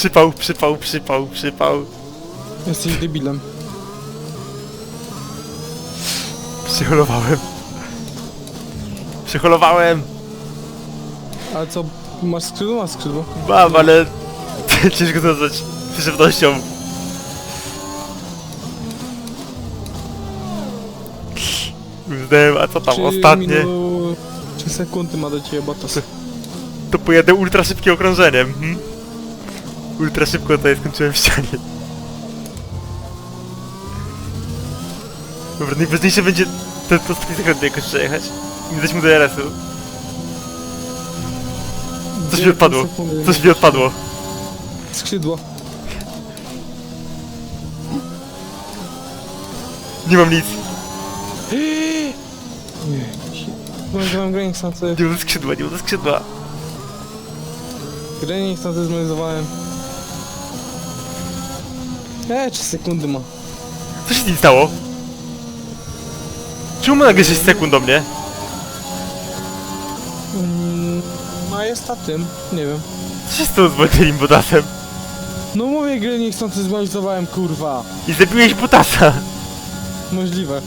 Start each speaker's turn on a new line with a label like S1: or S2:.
S1: Przypał, przypał, przypał, przypał.
S2: Jesteś debilem.
S1: Przyholowałem. Przyholowałem.
S2: Ale co, masz skrzydło? Masz skrzydło.
S1: Mam, ale ciężko to nazwać przyszewnością. Uznałem, a co tam
S2: Trzy
S1: ostatnie?
S2: minu- Trzy sekundy ma do ciebie Bottas.
S1: To pojadę ultra szybkim okrążeniem. Hmm? Ultra szybko ja skończyłem w ścianie. Dobra, najważniejsze będzie to, to ostatnie sekundy jakoś przejechać. Nie dać mu DRS-u. Coś mi odpadło. Coś mi odpadło.
S2: Skrzydło.
S1: Nie mam nic.
S2: Nie. Zmodyfikowałem grę instancy.
S1: Nie mam skrzydła, nie mam skrzydła.
S2: Grę instancy zmodyfikowałem. Eee, 3 sekundy ma.
S1: Co się z nim stało? Czemu ma nagle 6 sekund do mnie?
S2: Mm, a jest na tym, nie wiem.
S1: Co się stało z moim Botasem?
S2: No mówię, grę niechcący zmodyfikowałem, kurwa.
S1: I zabiłeś Botasa.
S2: Możliwe.